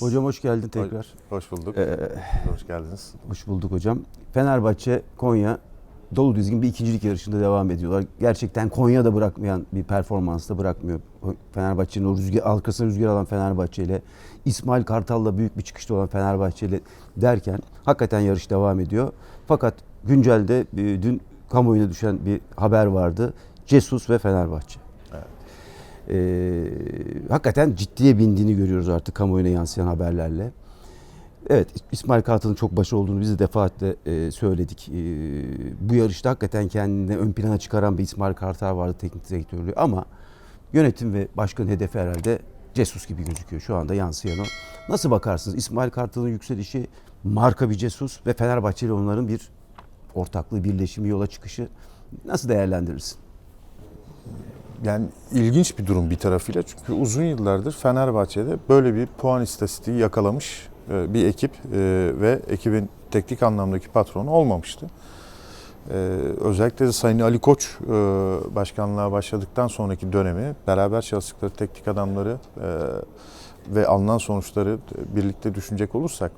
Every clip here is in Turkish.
Hocam hoş geldin tekrar. Hoş bulduk. Ee, Hoş geldiniz. hoş bulduk hocam. Fenerbahçe, Konya dolu dizgin bir ikincilik yarışında devam ediyorlar. Gerçekten Konya da bırakmayan bir performansla bırakmıyor. Fenerbahçe'nin o rüzgar, arkasına rüzgar alan Fenerbahçe ile İsmail Kartal'la büyük bir çıkışta olan Fenerbahçe ile derken hakikaten yarış devam ediyor. Fakat güncelde e, dün kamuoyuna düşen bir haber vardı. Cesus ve Fenerbahçe. Ee, hakikaten ciddiye bindiğini görüyoruz artık kamuoyuna yansıyan haberlerle. Evet İsmail Kartal'ın çok başı olduğunu biz de defaatle e, söyledik. E, bu yarışta hakikaten kendini ön plana çıkaran bir İsmail Kartal vardı teknik direktörlüğü ama yönetim ve başkan hedefi herhalde Cesus gibi gözüküyor şu anda yansıyan o. Nasıl bakarsınız İsmail Kartal'ın yükselişi marka bir Cesus ve Fenerbahçe ile onların bir ortaklığı, birleşimi, yola çıkışı nasıl değerlendirirsin? Yani ilginç bir durum bir tarafıyla çünkü uzun yıllardır Fenerbahçe'de böyle bir puan istatistiği yakalamış e, bir ekip e, ve ekibin teknik anlamdaki patronu olmamıştı. E, Özellikle de Sayın Ali Koç başkanlığa başladıktan sonraki dönemi beraber çalıştıkları teknik adamları ve alınan sonuçları birlikte düşünecek olursak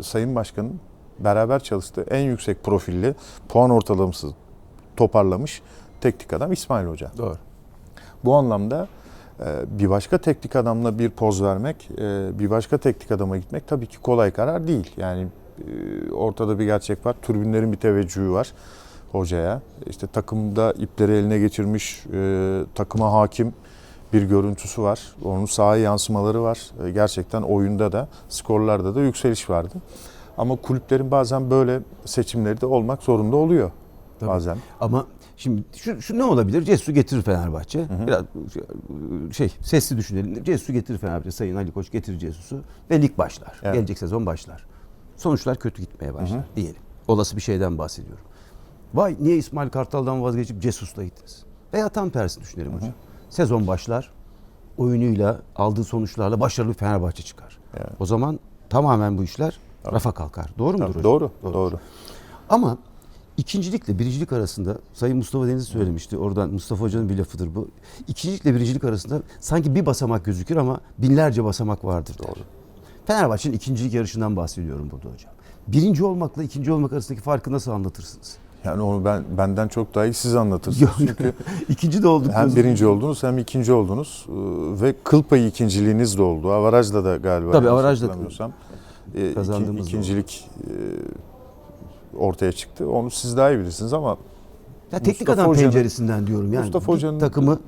Sayın Başkan'ın beraber çalıştığı en yüksek profilli puan ortalaması toparlamış teknik adam İsmail Hoca. Doğru. Bu anlamda e, bir başka teknik adamla bir poz vermek, e, bir başka teknik adama gitmek tabii ki kolay karar değil. Yani e, ortada bir gerçek var. Türbünlerin bir teveccühü var hocaya. İşte takımda ipleri eline geçirmiş, takıma hakim bir görüntüsü var. Onun sahaya yansımaları var. Gerçekten oyunda da, skorlarda da yükseliş vardı. Ama kulüplerin bazen böyle seçimleri de olmak zorunda oluyor Tabii. bazen. Ama şimdi şu, şu ne olabilir? Cesu getirir Fenerbahçe. Biraz şey sesli düşünelim. Cesu getirir Fenerbahçe. Sayın Ali Koç getirir Cesus'u ve lig başlar. Evet. Gelecek sezon başlar. Sonuçlar kötü gitmeye başlar diyelim. Olası bir şeyden bahsediyorum. Vay niye İsmail Kartal'dan vazgeçip Cesus'la gittiniz? Veya tam tersini düşünelim hocam. Sezon başlar. Oyunuyla, aldığı sonuçlarla başarılı Fenerbahçe çıkar. Evet. O zaman tamamen bu işler rafa kalkar. Doğru mudur Tabii, hocam? doğru, doğru. Ama ikincilikle birincilik arasında Sayın Mustafa Deniz söylemişti. Oradan Mustafa Hoca'nın bir lafıdır bu. İkincilikle birincilik arasında sanki bir basamak gözükür ama binlerce basamak vardır. Doğru. Fenerbahçe'nin ikincilik yarışından bahsediyorum burada hocam. Birinci olmakla ikinci olmak arasındaki farkı nasıl anlatırsınız? Yani onu ben benden çok daha iyi siz anlatırsınız. Çünkü ikinci de olduk. hem birinci oldunuz hem ikinci oldunuz Ee, ve kıl payı ikinciliğiniz de oldu. Avaraj'da da galiba. Tabii, avarajda e, iki- kazandığımız ikincilik e, ortaya çıktı. Onu siz daha iyi bilirsiniz ama Ya teknik Mustafa adam Hoca'nın- penceresinden diyorum yani. Mustafa Hoca'nın- takımı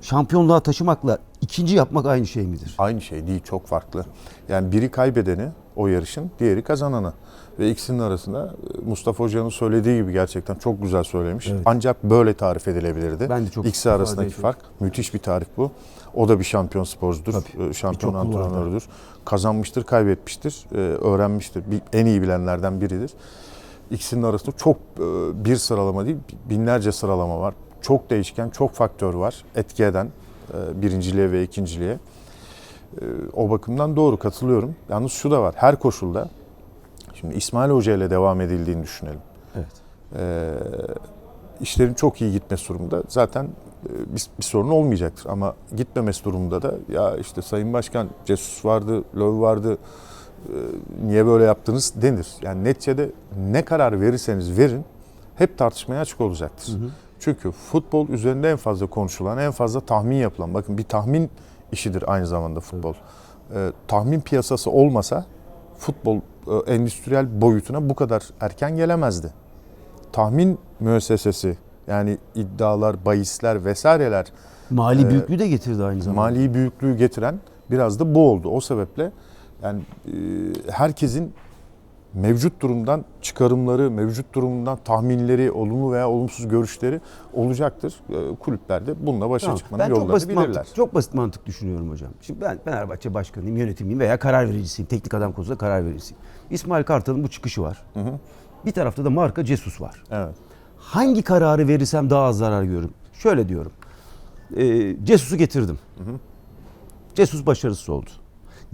şampiyonluğa taşımakla ikinci yapmak aynı şey midir? aynı şey değil, çok farklı. Yani biri kaybedeni o yarışın, diğeri kazananı. Ve ikisinin arasında e, Mustafa Hoca'nın söylediği gibi gerçekten çok güzel söylemiş. Evet. Ancak böyle tarif edilebilirdi. Ben de çok İkisi arasındaki fark müthiş bir tarif bu. O da bir şampiyon sporcudur, Tabii. e, şampiyon antrenörüdür. Kazanmıştır, kaybetmiştir, e, öğrenmiştir. En iyi bilenlerden biridir. İkisinin arasında çok e, bir sıralama değil, binlerce sıralama var. Çok değişken, çok faktör var etki eden e, birinciliğe ve ikinciliğe. E, O bakımdan doğru katılıyorum. Yalnız şu da var, her koşulda Şimdi İsmail Hoca ile devam edildiğini düşünelim. Evet. Ee, işlerin çok iyi gitmesi durumunda zaten bir, bir sorun olmayacaktır. Ama gitmemesi durumunda da ya işte Sayın Başkan Cesus vardı, Löw vardı, niye böyle yaptınız denir. Yani neticede ne karar verirseniz verin hep tartışmaya açık olacaktır. Çünkü futbol üzerinde en fazla konuşulan, en fazla tahmin yapılan, bakın bir tahmin işidir aynı zamanda futbol. Ee, tahmin piyasası olmasa futbol e, endüstriyel boyutuna bu kadar erken gelemezdi. Tahmin müessesesi yani iddialar, bahisler vesaireler Mali Ee, büyüklüğü de getirdi aynı zamanda. mali büyüklüğü getiren biraz da bu oldu. O sebeple yani e, herkesin mevcut durumdan çıkarımları, mevcut durumdan tahminleri, olumlu veya olumsuz görüşleri olacaktır. E, Kulüpler de bununla başa Tamam. çıkmanın Ben çok yollarını basit bilirler. mantık, çok basit mantık düşünüyorum hocam. Şimdi ben Fenerbahçe başkanıyım, yönetimiyim veya karar vericisiyim. Teknik adam konusunda karar vericisiyim. İsmail Kartal'ın bu çıkışı var. Hı hı. Bir tarafta da marka Cesus var. Evet. Hangi kararı verirsem daha az zarar görürüm? Şöyle diyorum. Ee, Cesus'u getirdim. Cesus başarısız oldu.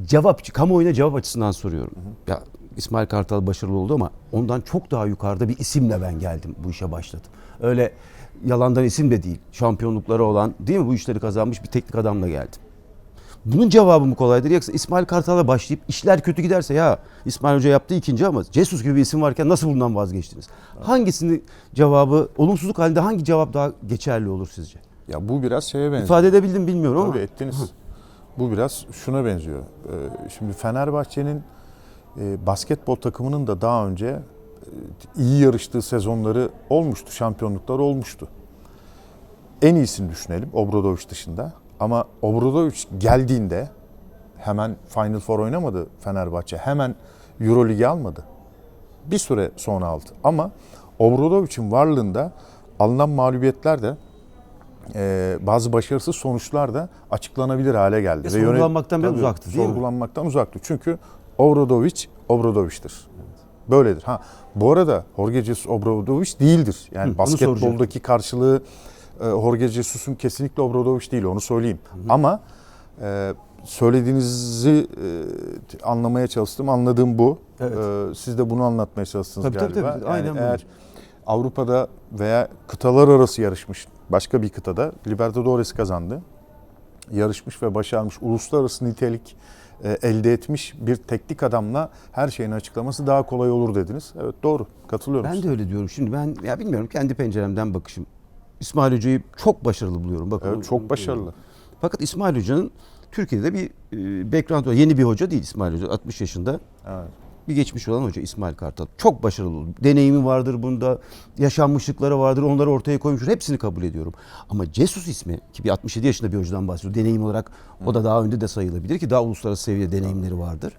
Cevap, kamuoyuna cevap açısından soruyorum. Ya İsmail Kartal başarılı oldu ama ondan çok daha yukarıda bir isimle ben geldim bu işe başladım. Öyle yalandan isim de değil. Şampiyonlukları olan değil mi bu işleri kazanmış bir teknik adamla geldim. Bunun cevabı mı kolaydır? Yoksa İsmail Kartal'a başlayıp işler kötü giderse ya İsmail Hoca yaptı ikinci ama Jesus gibi bir isim varken nasıl bundan vazgeçtiniz? Hangisinin cevabı olumsuzluk halinde hangi cevap daha geçerli olur sizce? Ya bu biraz şeye benziyor. İfade edebildim bilmiyorum ama. Tabii ettiniz. Bu biraz şuna benziyor. Ee, Şimdi Fenerbahçe'nin e, basketbol takımının da daha önce e, iyi yarıştığı sezonları olmuştu, şampiyonluklar olmuştu. En iyisini düşünelim Obradoviç dışında. Ama Obradoviç geldiğinde hemen Final Four oynamadı Fenerbahçe. Hemen Euroligi almadı. Bir süre sonra aldı. Ama Obradoviç'in varlığında alınan mağlubiyetler de e, bazı başarısız sonuçlar da açıklanabilir hale geldi. Ve yönet- sorgulanmaktan biraz Tabii, uzaktı değil mi? Sorgulanmaktan uzaktı. Çünkü Obradoviç, Obradoviç'tir. Böyledir. Ha bu arada Jorge Jesus Obradoviç değildir. Yani Hı, basketboldaki karşılığı e, Jorge Jesus'un kesinlikle Obradoviç değil onu söyleyeyim. Ama e, söylediğinizi e, anlamaya çalıştım. Anladığım bu. Evet. E, siz de bunu anlatmaya çalıştınız Tabii, tabii, galiba. tabii. Yani Aynen böyle. eğer Avrupa'da veya kıtalar arası yarışmış başka bir kıtada Libertadores kazandı. Yarışmış ve başarmış uluslararası nitelik e, elde etmiş bir teknik adamla her şeyin açıklaması daha kolay olur dediniz. Evet doğru katılıyorum. Ben de öyle diyorum. Şimdi ben ya bilmiyorum kendi penceremden bakışım. İsmail Hoca'yı çok başarılı buluyorum. Bakın, Evet, çok başarılı. Fakat İsmail Hoca'nın Türkiye'de bir e, background var. Yeni bir hoca değil İsmail Hoca. 60 yaşında Evet. Bir geçmiş olan hoca İsmail Kartal. Çok başarılı. Deneyimi vardır bunda. Yaşanmışlıkları vardır. Onları ortaya koymuştur. Hepsini kabul ediyorum. Ama Jesus ismi ki bir 67 yaşında bir hocadan bahsediyor. Deneyim olarak o da daha önde de sayılabilir ki daha uluslararası seviyede deneyimleri vardır.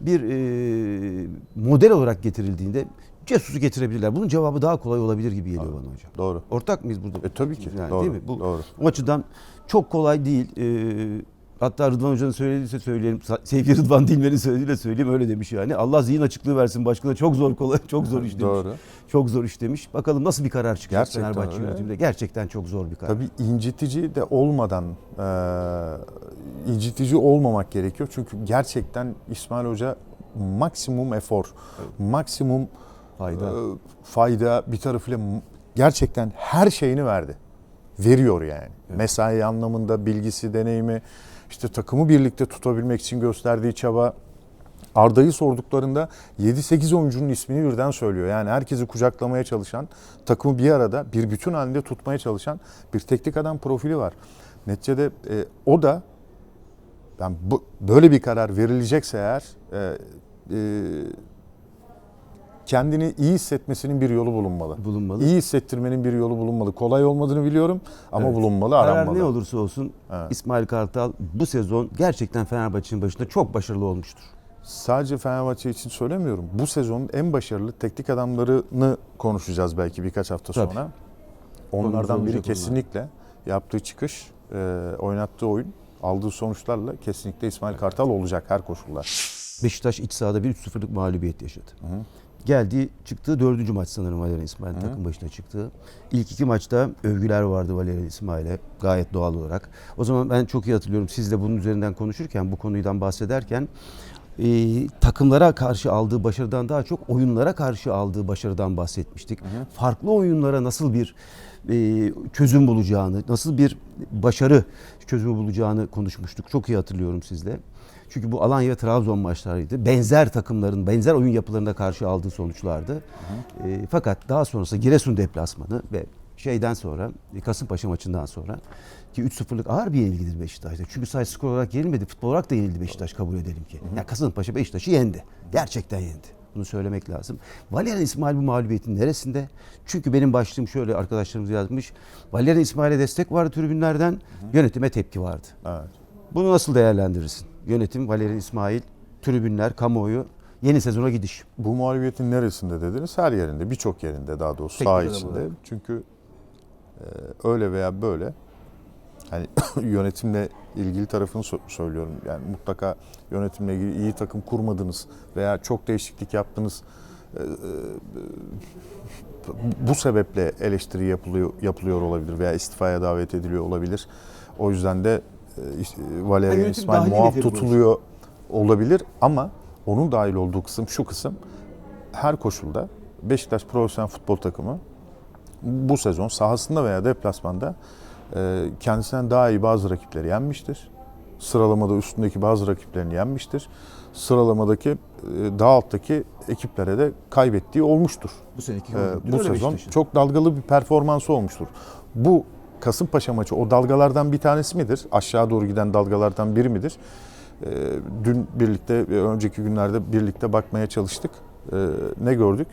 Bir e, model olarak getirildiğinde Jesus'u getirebilirler. Bunun cevabı daha kolay olabilir gibi geliyor bana hocam. Doğru. Ortak mıyız burada? E, tabii ki. Yani Doğru, Değil mi? Bu, doğru. O açıdan çok kolay değil. Ee, hatta Rıdvan Hoca'nın söylediyse söyleyelim. Sevgili Rıdvan Dilmen'in söylediğiyle söyleyeyim öyle demiş yani. Allah zihin açıklığı versin başkana çok zor kolay çok zor iş demiş. Doğru. Çok zor iş demiş. Bakalım nasıl bir karar çıkacak Gerçekten Fenerbahçe öyle. yönetiminde. Gerçekten çok zor bir karar. Tabii incitici de olmadan e, incitici olmamak gerekiyor. Çünkü gerçekten İsmail Hoca maksimum efor, maksimum Fayda. e, fayda bir tarafıyla gerçekten her şeyini verdi. Veriyor yani. Mesai anlamında bilgisi, deneyimi, işte takımı birlikte tutabilmek için gösterdiği çaba. Arda'yı sorduklarında 7-8 oyuncunun ismini birden söylüyor. Yani herkesi kucaklamaya çalışan, takımı bir arada bir bütün halinde tutmaya çalışan bir teknik adam profili var. Neticede e, o da yani bu, böyle bir karar verilecekse eğer e, e, kendini iyi hissetmesinin bir yolu bulunmalı. Bulunmalı. İyi hissettirmenin bir yolu bulunmalı. Kolay olmadığını biliyorum ama Evet. bulunmalı, Karar aranmalı. ne olursa olsun Evet. İsmail Kartal bu sezon gerçekten Fenerbahçe'nin başında çok başarılı olmuştur. Sadece Fenerbahçe için söylemiyorum. Bu sezonun en başarılı teknik adamlarını konuşacağız belki birkaç hafta Tabii. sonra. Onlardan biri olacak onlar. kesinlikle yaptığı çıkış, e, oynattığı oyun, aldığı sonuçlarla kesinlikle İsmail Kartal olacak her koşulda. Beşiktaş iç sahada bir 3-0'lık mağlubiyet yaşadı. Geldiği çıktığı dördüncü maç sanırım Valerian İsmail'in takım başına çıktığı. İlk iki maçta övgüler vardı Valerian İsmail'e gayet doğal olarak. O zaman ben çok iyi hatırlıyorum sizle bunun üzerinden konuşurken bu konudan bahsederken e, takımlara karşı aldığı başarıdan daha çok oyunlara karşı aldığı başarıdan bahsetmiştik. Farklı oyunlara nasıl bir e, çözüm bulacağını, nasıl bir başarı çözümü bulacağını konuşmuştuk. Çok iyi hatırlıyorum sizle. Çünkü bu Alanya Trabzon maçlarıydı. Benzer takımların, benzer oyun yapılarına karşı aldığı sonuçlardı. E, fakat daha sonrasında Giresun deplasmanı ve şeyden sonra e, Kasımpaşa maçından sonra ki 3-0'lık ağır bir yenilgidir Beşiktaş'ta. Çünkü sadece skor olarak yenilmedi, futbol olarak da yenildi Beşiktaş kabul edelim ki. Yani Kasımpaşa Beşiktaş'ı yendi. Gerçekten yendi. Bunu söylemek lazım. Valerian İsmail bu mağlubiyetin neresinde? Çünkü benim başlığım şöyle arkadaşlarımız yazmış. Valerian İsmail'e destek vardı tribünlerden, yönetime tepki vardı. Evet. Bunu nasıl değerlendirirsin? Yönetim, Valerian İsmail, tribünler, kamuoyu, yeni sezona gidiş. Bu muhalefetin neresinde dediniz? Her yerinde, birçok yerinde daha doğrusu Teknik saha içinde. Çünkü e, öyle veya böyle hani yönetimle ilgili tarafını söylüyorum. Yani mutlaka yönetimle ilgili iyi takım kurmadınız veya çok değişiklik yaptınız. E, e, bu sebeple eleştiri yapılıyor yapılıyor olabilir veya istifaya davet ediliyor olabilir. O yüzden de Valerian yönetim İsmail dahil muaf tutuluyor olabilir ama onun dahil olduğu kısım şu kısım her koşulda Beşiktaş profesyonel futbol takımı bu sezon sahasında veya deplasmanda e, kendisinden daha iyi bazı rakipleri yenmiştir. Sıralamada üstündeki bazı rakiplerini yenmiştir. Sıralamadaki e, daha alttaki ekiplere de kaybettiği olmuştur. Bu seneki Ee, bu sezon çok dalgalı bir performansı olmuştur. Bu Kasımpaşa maçı o dalgalardan bir tanesi midir? Aşağı doğru giden dalgalardan biri midir? Ee, dün birlikte ve önceki günlerde birlikte bakmaya çalıştık. Ee, ne gördük?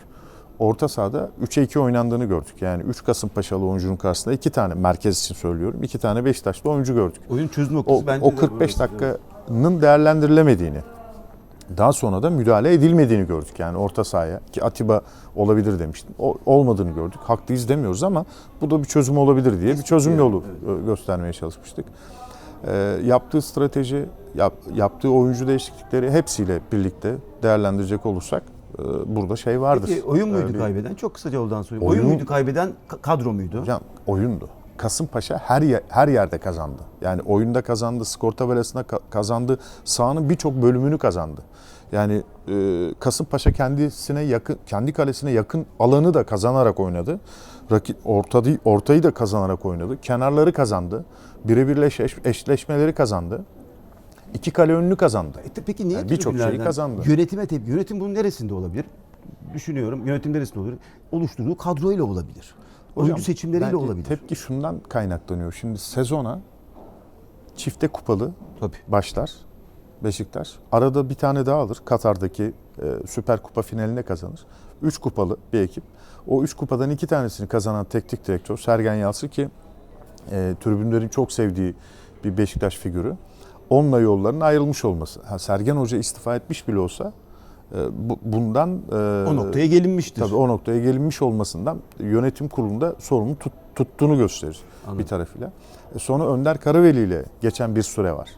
Orta sahada 3'e 2 oynandığını gördük. Yani 3 Kasımpaşalı oyuncunun karşısında 2 tane merkez için söylüyorum. 2 tane Beşiktaşlı oyuncu gördük. oyun çözüm noktası O, bence o de 45 burası. dakikanın değerlendirilemediğini, daha sonra da müdahale edilmediğini gördük. Yani orta sahaya ki Atiba olabilir demiştim. O, olmadığını gördük. Haklıyız demiyoruz ama bu da bir çözüm olabilir diye bir çözüm yolu e, göstermeye çalışmıştık. Ee, yaptığı strateji, yap- yaptığı oyuncu değişiklikleri hepsiyle birlikte değerlendirecek olursak e, burada şey vardır. Peki oyun muydu Ee, bir- kaybeden? Çok kısaca oldan sorayım. Oyun, Oyun- muydu kaybeden ka- kadro muydu? Hocam oyundu. Kasımpaşa her yer, her yerde kazandı. Yani oyunda kazandı, skor tabelasında ka- kazandı, sahanın birçok bölümünü kazandı. Yani e, Kasımpaşa kendisine yakın, kendi kalesine yakın alanı da kazanarak oynadı. Rakip ortayı, ortayı da kazanarak oynadı. Kenarları kazandı. Birebir eş, eşleşmeleri kazandı. İki kale önünü kazandı. E, Peki niye Yani birçok şeyi kazandı. Yönetime tepki. Yönetim bunun neresinde olabilir? Düşünüyorum. Yönetim neresinde olabilir? Oluşturduğu kadroyla olabilir. Oyuncu Hocam, seçimleriyle bence olabilir. Tepki şundan kaynaklanıyor. Şimdi sezona çifte kupalı Tabii. başlar Beşiktaş. Arada bir tane daha alır. Katar'daki e, Süper Kupa finaline kazanır. Üç kupalı bir ekip. O üç kupadan iki tanesini kazanan teknik direktör Sergen Yalçın ki e, tribünlerin çok sevdiği bir Beşiktaş figürü. Onunla yolların ayrılmış olması. Ha, Sergen Hoca istifa etmiş bile olsa e, bu, bundan e, O noktaya gelinmiştir. Tabii o noktaya gelinmiş olmasından yönetim kurulunda sorumlu tut- tuttuğunu gösterir Anladım. bir tarafıyla. E, Sonra Önder Karaveli ile geçen bir süre var.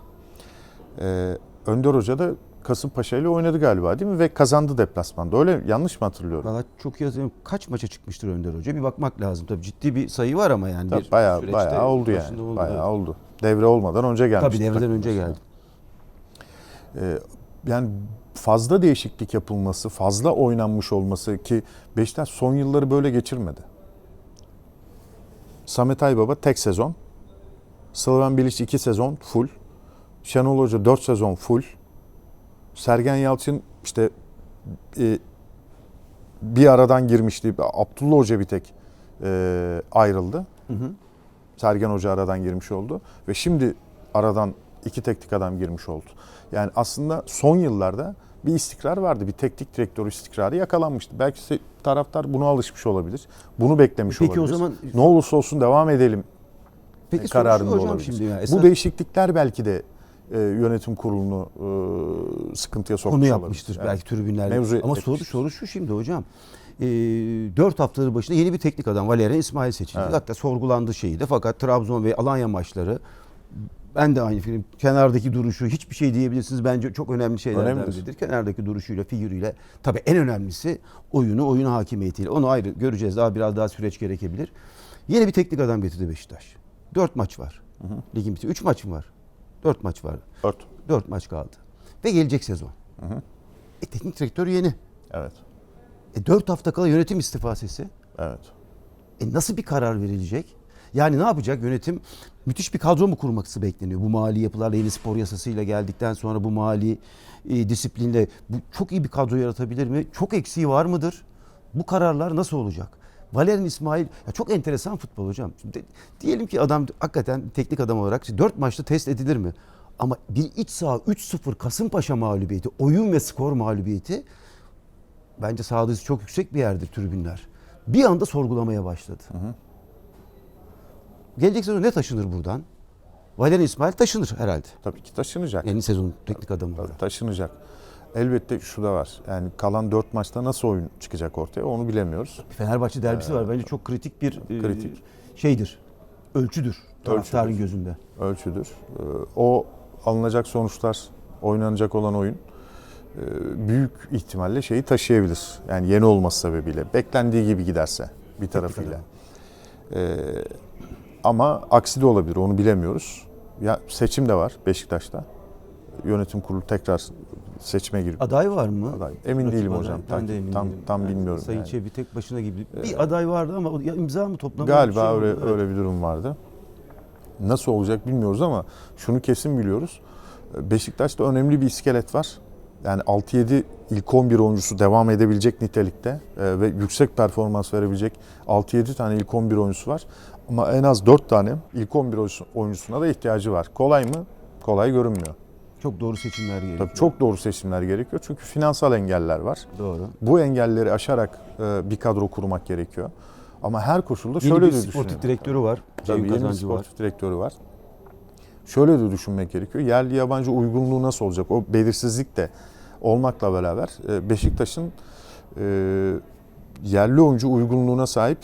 Önder Hoca da Kasımpaşa ile oynadı galiba değil mi? Ve kazandı deplasmanda. Öyle yanlış mı hatırlıyorum? Valla çok iyi hatırlıyorum. Kaç maça çıkmıştır Önder Hoca? Bir bakmak lazım. Tabii ciddi bir sayı var ama yani. Tabii bir bayağı süreçte bayağı oldu yani. oldu. Bayağı oldu. Devre olmadan önce gelmişti. Tabii devreden önce geldi. Ee, yani fazla değişiklik yapılması, fazla oynanmış olması ki Beşiktaş son yılları böyle geçirmedi. Samet Aybaba tek sezon. Slaven Bilic 2 sezon full. Şenol Hoca 4 sezon full. Sergen Yalçın işte e, bir aradan girmişti. Abdullah Hoca bir tek e, ayrıldı. Hı hı. Sergen Hoca aradan girmiş oldu ve şimdi aradan iki teknik adam girmiş oldu. Yani aslında son yıllarda bir istikrar vardı. Bir teknik direktör istikrarı yakalanmıştı. Belki taraftar buna alışmış olabilir. Bunu beklemiş Peki o olabilir. zaman ne olursa olsun devam edelim Peki kararında şu hocam olabilir. şimdi ya. Bu Esas değişiklikler belki de e, yönetim kurulunu e, sıkıntıya sokmuş konu yapmıştır Evet. belki tribünlerde. Mevzu Ama soru etmiştir. soru şu şimdi hocam. Ee, 4 haftaları başında yeni bir teknik adam Valerian İsmail seçildi. Evet. Hatta sorgulandı şeyi de fakat Trabzon ve Alanya maçları ben de aynı film. Kenardaki duruşu hiçbir şey diyebilirsiniz. Bence çok önemli şeylerden Önemlidir. biridir. Kenardaki duruşuyla, figürüyle. Tabii en önemlisi oyunu, oyun hakimiyetiyle. Onu ayrı göreceğiz. Daha biraz daha süreç gerekebilir. Yeni bir teknik adam getirdi Beşiktaş. 4 maç var. Ligin bitiyor. 3 maç mı var? 4 maç var. Dört. 4 maç kaldı. Ve gelecek sezon. E, teknik direktör yeni. Evet. E, 4 hafta kala yönetim istifa sesi. Evet. E, nasıl bir karar verilecek? Yani ne yapacak yönetim? Müthiş bir kadro mu kurması bekleniyor? Bu mali yapılarla yeni spor yasasıyla geldikten sonra bu mali e, disiplinle bu çok iyi bir kadro yaratabilir mi? Çok eksiği var mıdır? Bu kararlar nasıl olacak? Valerian İsmail ya çok enteresan futbol hocam. Şimdi diyelim ki adam hakikaten teknik adam olarak 4 maçta test edilir mi? Ama bir iç saha 3-0 Kasımpaşa mağlubiyeti, oyun ve skor mağlubiyeti bence sahada çok yüksek bir yerdir tribünler. Bir anda sorgulamaya başladı. Gelecek sezon ne taşınır buradan? Valerian İsmail taşınır herhalde. Tabii ki taşınacak. Yeni sezon teknik adamı taşınacak. Elbette şu da var. Yani kalan dört maçta nasıl oyun çıkacak ortaya onu bilemiyoruz. Fenerbahçe derbisi var. Bence çok kritik bir e, Kritik. şeydir. Ölçüdür. Taraftarın gözünde. Ölçüdür. Ee, O alınacak sonuçlar, oynanacak olan oyun e, büyük ihtimalle şeyi taşıyabilir. Yani yeni olması sebebiyle. Beklendiği gibi giderse bir tarafıyla. Ee, Ama aksi de olabilir onu bilemiyoruz. Ya seçim de var Beşiktaş'ta. Yönetim kurulu tekrar seçime girip Aday var mı? Aday. Emin Rakip değilim aday. hocam. Ben Tam- de emin tam- değilim. tam Yani bilmiyorum Sayın yani. Çebi tek başına gibi. Bir aday vardı ama ya imza mı toplama mı bir Galiba şey oldu. öyle Evet. öyle bir durum vardı. Nasıl olacak bilmiyoruz ama şunu kesin biliyoruz. Beşiktaş'ta önemli bir iskelet var. Yani 6-7 ilk 11 oyuncusu devam edebilecek nitelikte e, ve yüksek performans verebilecek 6-7 tane ilk 11 oyuncusu var. Ama en az 4 tane ilk 11 oyuncusu- oyuncusuna da ihtiyacı var. Kolay mı? Kolay görünmüyor. Çok doğru seçimler gerekiyor. Tabii çok doğru seçimler gerekiyor çünkü finansal engeller var. doğru. Bu engelleri aşarak e, bir kadro kurmak gerekiyor. Ama her koşulda Yeni şöyle bir de sportif düşünüyorum. direktörü var. Tabii Cem yeni bir Kazancı var. sportif direktörü var. Şöyle de düşünmek gerekiyor. Yerli yabancı uygunluğu nasıl olacak? O belirsizlik de olmakla beraber e, Beşiktaş'ın e, yerli oyuncu uygunluğuna sahip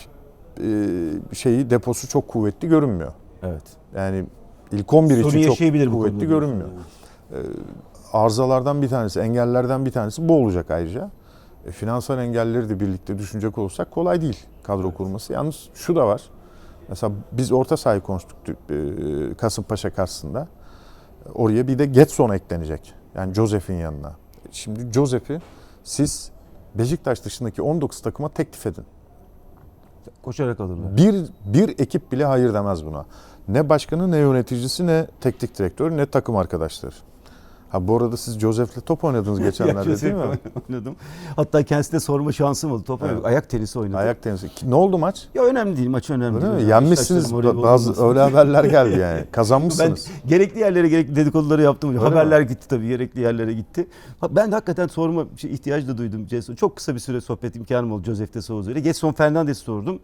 e, şeyi deposu çok kuvvetli görünmüyor. Evet. Yani ilk 11 Sorun için çok kuvvetli görünmüyor. diyorsun Arızalardan bir tanesi, engellerden bir tanesi bu olacak ayrıca. E, finansal engelleri de birlikte düşünecek olursak kolay değil kadro kurması. Yalnız şu da var. Mesela biz orta sahayı konuştuk e, Kasımpaşa karşısında. Oraya bir de Getson eklenecek. Yani Josef'in yanına. Şimdi Josef'i siz Beşiktaş dışındaki 19 takıma teklif edin. Koşarak alırlar. Bir, bir ekip bile hayır demez buna. Ne başkanı, ne yöneticisi, ne teknik direktörü, ne takım arkadaşları. Ha bu arada siz Josef'le top oynadınız geçenlerde değil mi? Oynadım. Hatta kendisine sorma şansım oldu. Top Evet. ayak tenisi oynadım. Ayak tenisi. Ne oldu maç? Ya önemli değil. Maç önemli değil. mi? hocam. Yenmişsiniz. Bazı öyle haberler geldi yani. Ben Kazanmışsınız. gerekli yerlere gerekli dedikoduları yaptım. Öyle Haberler mi? gitti tabii. Gerekli yerlere gitti. Ben de hakikaten sorma şey, ihtiyacı da duydum. Çok kısa bir süre sohbet imkanım oldu Josef de Souza ile. Getson Fernandes'i sordum.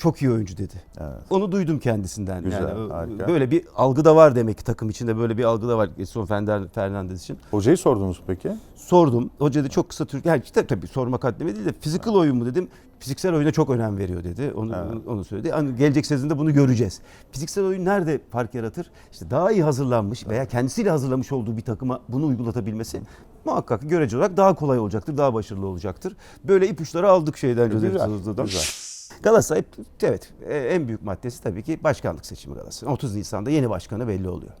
Çok iyi oyuncu dedi. Evet. Onu duydum kendisinden. Güzel, yani, harika. böyle bir algı da var demek ki takım içinde böyle bir algı da var Getson Fernan- Fernandes için. Hocayı sordunuz peki? Sordum. Hoca da çok kısa Türk. Yani işte tabii sormak haddime değil de physical oyun mu dedim. Fiziksel oyuna çok önem veriyor dedi. Onu Evet. onu söyledi. Yani gelecek sezonda bunu göreceğiz. Fiziksel oyun nerede fark yaratır? İşte daha iyi hazırlanmış veya kendisiyle hazırlamış olduğu bir takıma bunu uygulatabilmesi muhakkak görece olarak daha kolay olacaktır, daha başarılı olacaktır. Böyle ipuçları aldık şeyden Josef Güzel, güzel. Galatasaray evet e, en büyük maddesi tabii ki başkanlık seçimi Galatasaray. 30 Nisan'da yeni başkanı belli oluyor.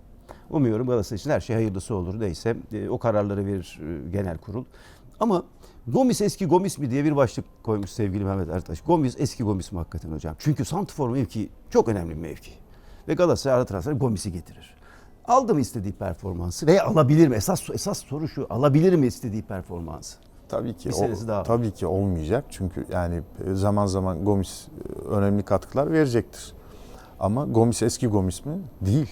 Umuyorum Galatasaray için her şey hayırlısı olur. Neyse e, o kararları verir e, genel kurul. Ama Gomis eski Gomis mi diye bir başlık koymuş sevgili Mehmet Ertaş. Gomis eski Gomis mi hakikaten hocam? Çünkü santrfor mevki çok önemli bir mevki. Ve Galatasaray ara transfer Gomis'i getirir. Aldı mı istediği performansı veya alabilir mi? Esas esas soru şu. Alabilir mi istediği performansı? Tabii ki. Bir senesi daha. Tabii ki olmayacak. Çünkü yani e, zaman zaman Gomis e, önemli katkılar verecektir. Ama Gomis eski Gomis mi? Değil.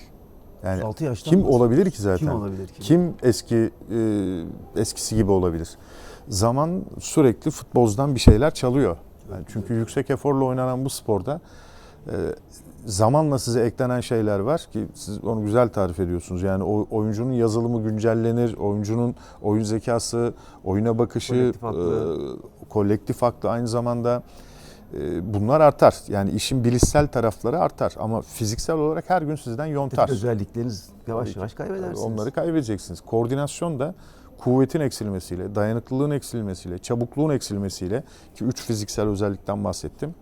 Yani 6 yaştan kim bahsediyor. olabilir ki zaten? Kim olabilir ki? Kim eski e, eskisi gibi olabilir? Zaman sürekli futbolcudan bir şeyler çalıyor. Yani çünkü yüksek eforla oynanan bu sporda e, zamanla size eklenen şeyler var ki siz onu güzel tarif ediyorsunuz. Yani o oyuncunun yazılımı güncellenir, oyuncunun oyun zekası, oyuna bakışı, Kolektif aklı. e, kolektif aklı aynı zamanda e, bunlar artar. Yani işin bilişsel tarafları artar ama fiziksel olarak her gün sizden yontar. Özellikleriniz yavaş yavaş kaybedersiniz. Onları kaybedeceksiniz. Koordinasyon da kuvvetin eksilmesiyle, dayanıklılığın eksilmesiyle, çabukluğun eksilmesiyle ki üç fiziksel özellikten bahsettim.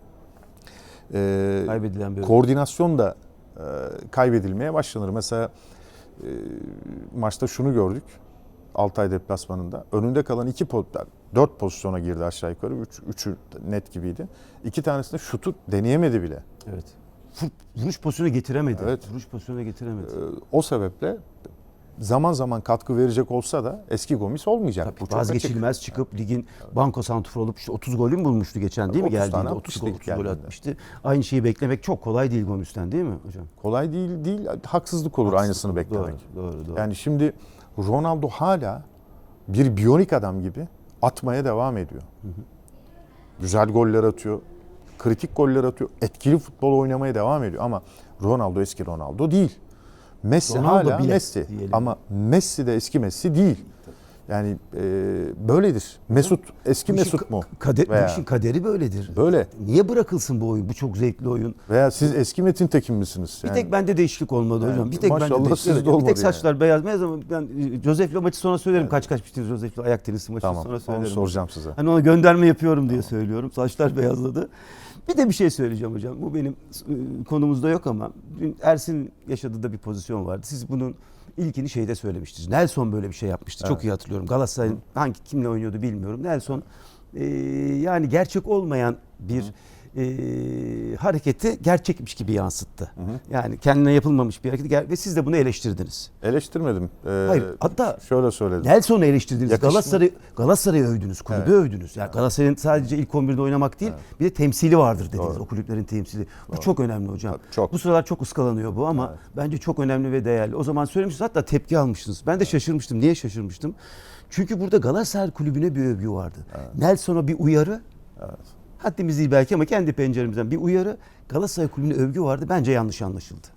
Ee, kaybedilen bir koordinasyon da e, kaybedilmeye başlanır. Mesela e, maçta şunu gördük. Altay deplasmanında. Önünde kalan iki po- dört pozisyona girdi aşağı yukarı. Üç, üçü net gibiydi. İki tanesinde şutu deneyemedi bile. Evet. Vur- Vuruş pozisyonu getiremedi. Evet. Vuruş pozisyonu getiremedi. Ee, o sebeple zaman zaman katkı verecek olsa da eski Gomis olmayacak. Tabii Bu vazgeçilmez çıkıp ligin banko santrfor olup işte 30 golü mü bulmuştu geçen değil mi 30 geldiğinde? tane 30, atmıştı gol, ilk 30 gol atmıştı. Aynı şeyi beklemek çok kolay değil Gomis'ten değil mi hocam? Kolay değil değil haksızlık olur aynısını beklemek. Doğru, doğru, doğru. Yani şimdi Ronaldo hala bir biyonik adam gibi atmaya devam ediyor. Güzel goller atıyor. Kritik goller atıyor. Etkili futbol oynamaya devam ediyor ama Ronaldo eski Ronaldo değil. Messi Ronaldo hala bile Messi diyelim. ama Messi de eski Messi değil. Yani e, böyledir. Mesut eski Bu Mesut mu? ka- Kader, Veya- Bu işin kaderi böyledir. Böyle. Niye bırakılsın bu oyun? Bu çok zevkli oyun. Veya siz eski Metin Tekin misiniz? Bir Yani tek bende değişiklik olmadı Yani hocam. Bir tek bende maşallah değişiklik. sizde Evet, bir olmadı tek yani. saçlar beyaz beyaz ama ben e, Josef'le maçı sonra söylerim kaç kaç bitti Josef'le ayak tenisi maçı tamam sonra onu söylerim. soracağım size. Hani ona gönderme yapıyorum diye söylüyorum. Saçlar beyazladı. Bir de bir şey söyleyeceğim hocam. Bu benim e, konumuzda yok ama dün Ersin yaşadığı da bir pozisyon vardı. Siz bunun ilkini şeyde söylemiştiniz. Nelson böyle bir şey yapmıştı. Çok Evet. iyi hatırlıyorum. Galatasaray'ın hangi kimle oynuyordu bilmiyorum. Nelson e, yani gerçek olmayan bir e, hareketi gerçekmiş gibi yansıttı. Yani kendine yapılmamış bir hareket ve siz de bunu eleştirdiniz. Eleştirmedim. Ee, Hayır, hatta şöyle söyledim. Nelson'u eleştirdiniz. Yakışmıyor. Galatasaray Galatasaray'ı övdünüz, kulübü Evet. övdünüz. Yani Galatasaray'ın sadece ilk 11'de oynamak değil, bir de temsili vardır dediniz. Doğru. O kulüplerin temsili. Bu çok önemli hocam. Çok. Bu sıralar çok ıskalanıyor bu ama bence çok önemli ve değerli. O zaman söylemiştiniz hatta tepki almıştınız. Ben de şaşırmıştım. Niye şaşırmıştım? Çünkü burada Galatasaray kulübüne bir övgü vardı. Nelson'a bir uyarı. Haddimiz değil belki ama kendi penceremizden bir uyarı. Galatasaray kulübüne övgü vardı. Bence yanlış anlaşıldı.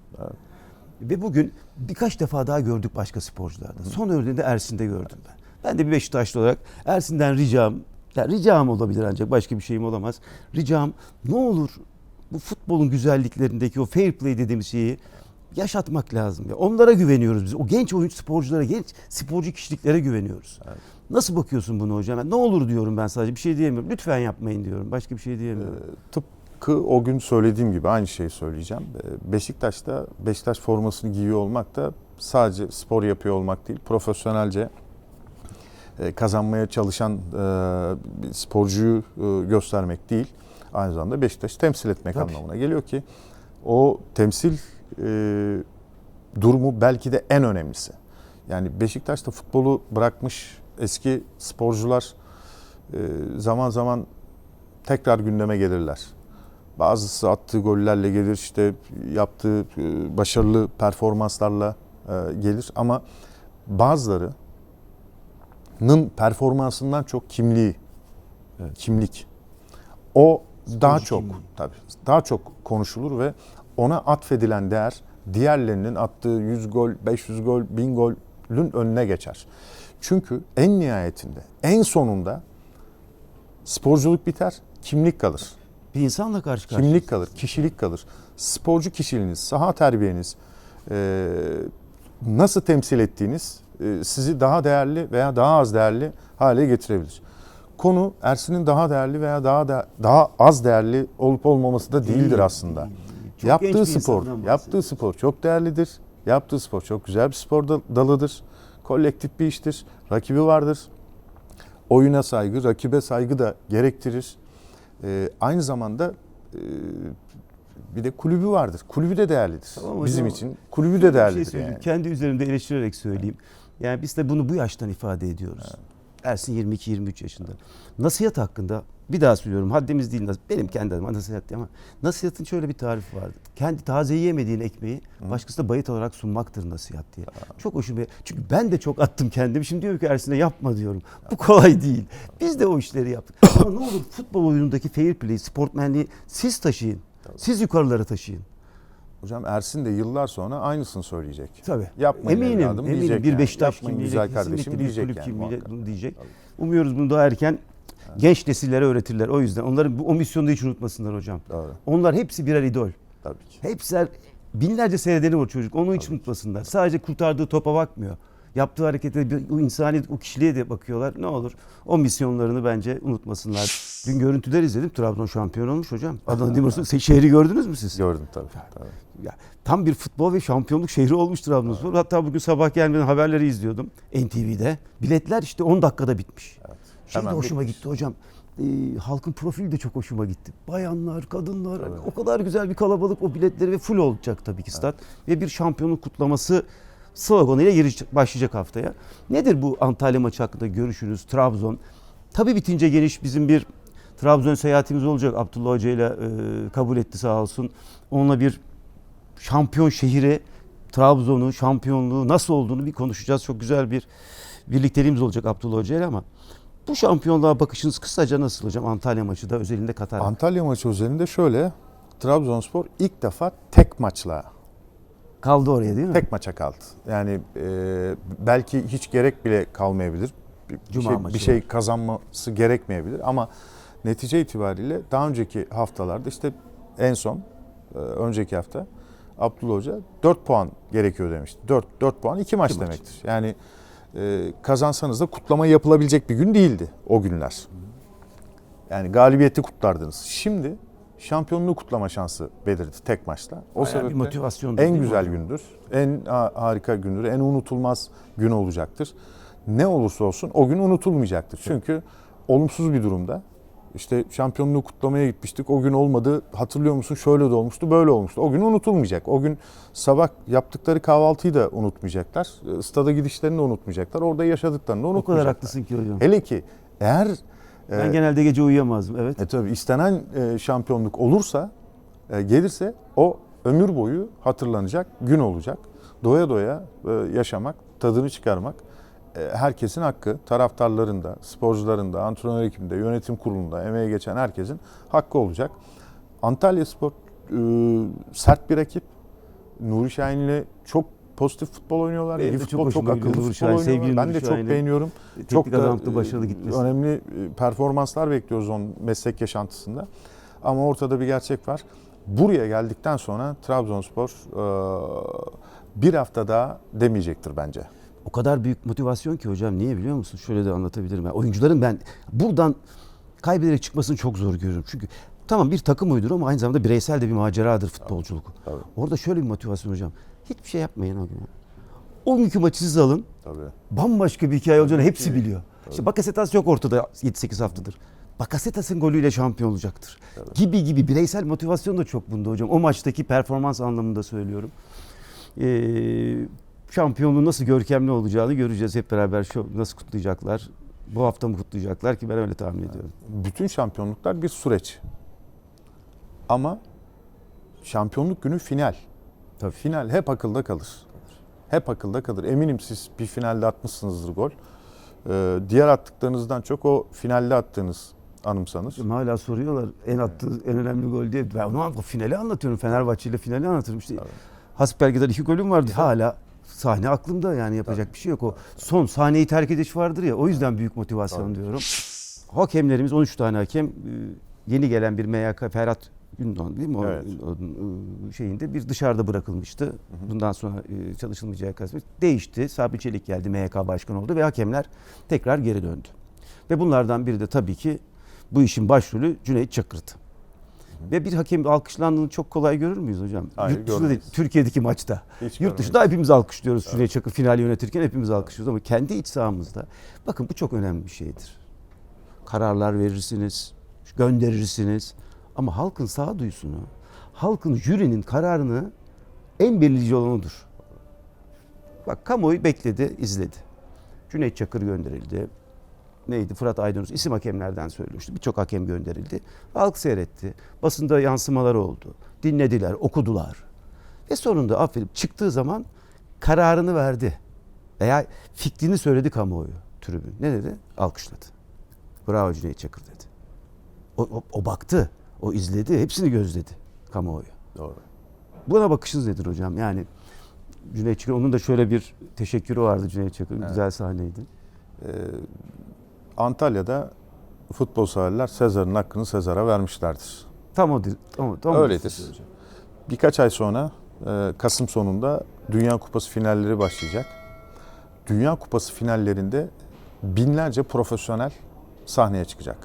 Ve bugün birkaç defa daha gördük başka sporcularda. Son örneğini de Ersin'de gördüm ben. Ben de bir Beşiktaşlı olarak Ersin'den ricam, ya ricam olabilir ancak başka bir şeyim olamaz. Ricam ne olur bu futbolun güzelliklerindeki o fair play dediğimiz şeyi yaşatmak lazım. Ya onlara güveniyoruz biz. O genç oyuncu sporculara, genç sporcu kişiliklere güveniyoruz. Nasıl bakıyorsun bunu hocam? Ne olur diyorum ben sadece bir şey diyemiyorum. Lütfen yapmayın diyorum. Başka bir şey diyemiyorum. Tıpkı o gün söylediğim gibi aynı şeyi söyleyeceğim. Ee, Beşiktaş'ta Beşiktaş formasını giyiyor olmak da sadece spor yapıyor olmak değil, profesyonelce e, kazanmaya çalışan e, bir sporcuyu e, göstermek değil. Aynı zamanda Beşiktaş'ı temsil etmek Tabii. anlamına geliyor ki o temsil e, durumu belki de en önemlisi. Yani Beşiktaş'ta futbolu bırakmış eski sporcular e, zaman zaman tekrar gündeme gelirler. Bazısı attığı gollerle gelir, işte yaptığı e, başarılı performanslarla e, gelir ama bazılarının performansından çok kimliği, kimlik. O daha çok tabii daha çok konuşulur ve ona atfedilen değer diğerlerinin attığı 100 gol, 500 gol, 1000 golün önüne geçer. Çünkü en nihayetinde, en sonunda sporculuk biter, kimlik kalır. Bir insanla karşı karşıya. Kimlik kalır, kişilik kalır. Sporcu kişiliğiniz, saha terbiyeniz, e, nasıl temsil ettiğiniz e, sizi daha değerli veya daha az değerli hale getirebilir. Konu Ersin'in daha değerli veya daha da, daha az değerli olup olmaması da değildir Değil, aslında. Çok yaptığı spor, yaptığı spor çok değerlidir. Yaptığı spor çok güzel bir spor dal- dalıdır. Kolektif bir iştir. Rakibi vardır. Oyuna saygı, rakibe saygı da gerektirir. Ee, aynı zamanda e, bir de kulübü vardır. Kulübü de değerlidir. Tamam hocam. Bizim için kulübü de şey değerlidir söyleyeyim. yani. Kendi üzerimde eleştirerek söyleyeyim. Yani biz de bunu bu yaştan ifade ediyoruz. Ersin 22-23 yaşında. Nasihat hakkında bir daha söylüyorum haddimiz değil. Benim kendi adıma nasihat ama nasihatın şöyle bir tarifi vardı. Kendi taze yiyemediğin ekmeği başkasına bayit olarak sunmaktır nasihat diye. Çok hoşuma. Çünkü ben de çok attım kendimi. Şimdi diyorum ki Ersin'e yapma diyorum. Bu kolay değil. Biz de o işleri yaptık. ama ne olur futbol oyunundaki fair play, sportmenliği siz taşıyın. Siz yukarılara taşıyın. Hocam Ersin de yıllar sonra aynısını söyleyecek. Tabii. Yapmayın eminim, evladım eminim. diyecek bir yani. Beşiktaş Yapmayın kimliğiyle, güzel kardeşim bir diyecek kulüp yani bunu diyecek. Umuyoruz bunu daha erken genç nesillere öğretirler. O yüzden onların bu o misyonu da hiç unutmasınlar hocam. Doğru. Onlar hepsi birer idol. Tabii ki. Hepsi binlerce seyredeni var çocuk. Onu hiç unutmasınlar. Sadece kurtardığı topa bakmıyor. Yaptığı harekete, bir- o insani, o kişiliğe de bakıyorlar. Ne olur o misyonlarını bence unutmasınlar. Dün görüntüler izledim. Trabzon şampiyon olmuş hocam. Adana Demirspor şehri gördünüz mü siz? Gördüm tabii. tabii. Ya, tam bir futbol ve şampiyonluk şehri olmuş Trabzonspor. Hatta bugün sabah gelmeden haberleri izliyordum NTV'de. Biletler işte 10 dakikada bitmiş. Şey de Hemen hoşuma bitmiş. gitti hocam. Ee, halkın profili de çok hoşuma gitti. Bayanlar, kadınlar o kadar güzel bir kalabalık o biletleri ve full olacak tabii ki stat. Ve bir şampiyonluk kutlaması sloganıyla girecek, başlayacak haftaya. Nedir bu Antalya maçı hakkında görüşünüz? Trabzon. Tabii bitince geniş bizim bir Trabzon seyahatimiz olacak. Abdullah Hoca ile e, kabul etti sağ olsun. Onunla bir şampiyon şehri Trabzon'u, şampiyonluğu nasıl olduğunu bir konuşacağız. Çok güzel bir birlikteliğimiz olacak Abdullah Hoca ile ama bu şampiyonluğa bakışınız kısaca nasıl hocam? Antalya maçı da özelinde Katar. Antalya maçı üzerinde şöyle Trabzonspor ilk defa tek maçla Kaldı oraya değil mi? tek maça kaldı. Yani e, belki hiç gerek bile kalmayabilir. Bir, Cuma şey, maçı bir şey var. kazanması gerekmeyebilir ama netice itibariyle daha önceki haftalarda işte en son e, önceki hafta Abdullah Hoca 4 puan gerekiyor demişti. 4 4 puan 2 maç İki maç. demektir. Yani e, kazansanız da kutlama yapılabilecek bir gün değildi o günler. Yani galibiyeti kutlardınız. Şimdi şampiyonluğu kutlama şansı belirdi tek maçla. O Bayağı sebeple motivasyon. en güzel gündür, en ha- harika gündür, en unutulmaz gün olacaktır. Ne olursa olsun o gün unutulmayacaktır. Çünkü olumsuz bir durumda İşte şampiyonluğu kutlamaya gitmiştik. O gün olmadı. Hatırlıyor musun? Şöyle de olmuştu, böyle olmuştu. O gün unutulmayacak. O gün sabah yaptıkları kahvaltıyı da unutmayacaklar. E, Stada gidişlerini de unutmayacaklar. Orada yaşadıklarını da O kadar unutmayacaklar. haklısın ki hocam. Hele ki eğer Ben e, genelde gece uyuyamazdım. Evet. e tabii istenen e, şampiyonluk olursa, e, gelirse o ömür boyu hatırlanacak gün olacak. Doya doya e, yaşamak, tadını çıkarmak herkesin hakkı. Taraftarların da, sporcuların da, antrenör ekibinde, yönetim kurulunda emeğe geçen herkesin hakkı olacak. Antalya Spor e, sert bir rakip. Nuri Şahin ile çok pozitif futbol oynuyorlar. Benim çok futbol, çok, gidiyor akıllı futbol Şahin, oynuyorlar. Ben de çok Şahin'i. beğeniyorum. Teknik Çok da adamlıkta e, başarılı gitmesi. önemli e, performanslar bekliyoruz onun meslek yaşantısında. Ama ortada bir gerçek var. Buraya geldikten sonra Trabzonspor e, bir hafta daha demeyecektir bence. O kadar büyük motivasyon ki hocam niye biliyor musun? Şöyle de anlatabilirim. Yani oyuncuların ben buradan kaybederek çıkmasını çok zor görüyorum. Çünkü tamam bir takım oyundur ama aynı zamanda bireysel de bir maceradır futbolculuk. Tabii. Orada şöyle bir motivasyon hocam. Hiçbir şey yapmayın o gün. O günkü maçı siz alın. Tabii. Bambaşka bir hikaye olacağını hepsi biliyor. İşte Bakasetas yok ortada 7-8 haftadır. Bakasetas'ın golüyle şampiyon olacaktır. Gibi gibi bireysel motivasyon da çok bunda hocam. O maçtaki performans anlamında söylüyorum. Ee, şampiyonluğun nasıl görkemli olacağını göreceğiz hep beraber. Şu nasıl kutlayacaklar? Bu hafta mı kutlayacaklar ki ben öyle tahmin ediyorum. Bütün şampiyonluklar bir süreç. Ama şampiyonluk günü final. Tabii. Final hep akılda kalır. Hep akılda kalır. Eminim siz bir finalde atmışsınızdır gol. Ee, diğer attıklarınızdan çok o finalde attığınız anımsanır. Hocam Hala soruyorlar en attığı en önemli gol diye. Ben onu finali anlatıyorum. Fenerbahçe ile finali anlatırım. İşte Hasbelkader iki golüm vardı. Hala sahne aklımda yani yapacak bir şey yok. O son sahneyi terk ediş vardır ya. O yüzden büyük motivasyon diyorum. Hakemlerimiz 13 tane hakem e, yeni gelen bir MYK Ferhat Gündoğan değil mi? O, Evet. onun, e, şeyinde bir dışarıda bırakılmıştı. Bundan sonra e, çalışılmayacağı kasmet. Değişti. Sabri Çelik geldi MYK başkanı oldu ve hakemler tekrar geri döndü. Ve bunlardan biri de tabii ki bu işin başrolü Cüneyt Çakır'dı. Ve bir hakem alkışlandığını çok kolay görür müyüz hocam? Hayır, Yurt dışında değil, görmeyiz. Türkiye'deki maçta. Hiç Yurt görmeyiz. dışında hepimiz alkışlıyoruz Cüneyt Çakır finali yönetirken hepimiz alkışlıyoruz ama kendi iç sahamızda bakın bu çok önemli bir şeydir. Kararlar verirsiniz, gönderirsiniz ama halkın sağduyusunu, halkın jürinin kararını en belirleyici olan odur. Bak kamuoyu bekledi, izledi. Cüneyt Çakır gönderildi. Neydi? Fırat Aydınus isim hakemlerden söylüyor. İşte birçok hakem gönderildi. Halk seyretti. Basında yansımalar oldu. Dinlediler, okudular. Ve sonunda affedip çıktığı zaman kararını verdi. Veya fikrini söyledi kamuoyu tribün. Ne dedi? Alkışladı. Bravo Cüneyt Çakır dedi. O, o, o baktı, o izledi, hepsini gözledi kamuoyu. Doğru. Buna bakışınız nedir hocam? Yani Cüneyt Çakır, onun da şöyle bir teşekkürü vardı Cüneyt Çakır. Evet. Güzel sahneydi. Ee, Antalya'da futbol severler Sezar'ın hakkını Sezar'a vermişlerdir. Tam o, tam, tam Öyledir. Birkaç ay sonra e, Kasım sonunda Dünya Kupası finalleri başlayacak. Dünya Kupası finallerinde binlerce profesyonel sahneye çıkacak.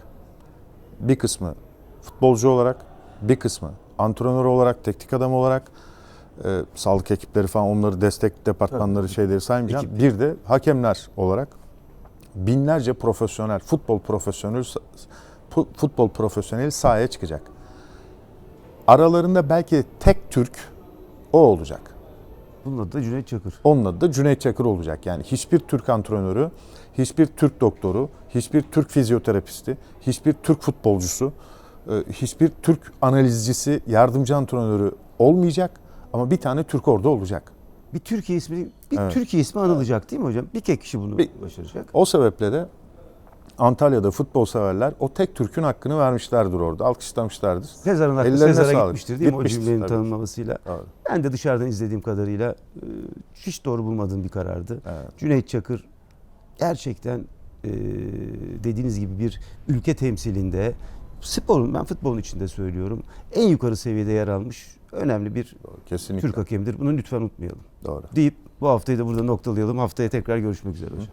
Bir kısmı futbolcu olarak, bir kısmı antrenör olarak, teknik adam olarak, e, sağlık ekipleri falan onları destek departmanları şeyleri saymayacağım. Ekip. Bir de hakemler olarak binlerce profesyonel, futbol profesyonel fu- futbol profesyoneli sahaya çıkacak. Aralarında belki tek Türk o olacak. Bunun adı da Cüneyt Çakır. Onun adı da Cüneyt Çakır olacak. Yani hiçbir Türk antrenörü, hiçbir Türk doktoru, hiçbir Türk fizyoterapisti, hiçbir Türk futbolcusu, e, hiçbir Türk analizcisi, yardımcı antrenörü olmayacak. Ama bir tane Türk orada olacak. Bir Türkiye ismi, bir Evet. Türkiye ismi anılacak değil mi hocam? Bir tek kişi bunu Bir- başaracak. O sebeple de Antalya'da futbol severler o tek Türk'ün hakkını vermişlerdir orada. Alkışlamışlardır. Sezar'ın hakkı Ellerine Sezar'a sağlık. gitmiştir değil mi Gitmiştir, o cümlenin tabii. tanımlamasıyla? Doğru. Ben de dışarıdan izlediğim kadarıyla e, hiç doğru bulmadığım bir karardı. Evet. Cüneyt Çakır gerçekten e, dediğiniz gibi bir ülke temsilinde sporun ben futbolun içinde söylüyorum en yukarı seviyede yer almış önemli bir. Kesinlikle. Türk hakemidir. Bunu lütfen unutmayalım. Doğru. Deyip bu haftayı da burada noktalayalım. Haftaya tekrar görüşmek üzere hocam.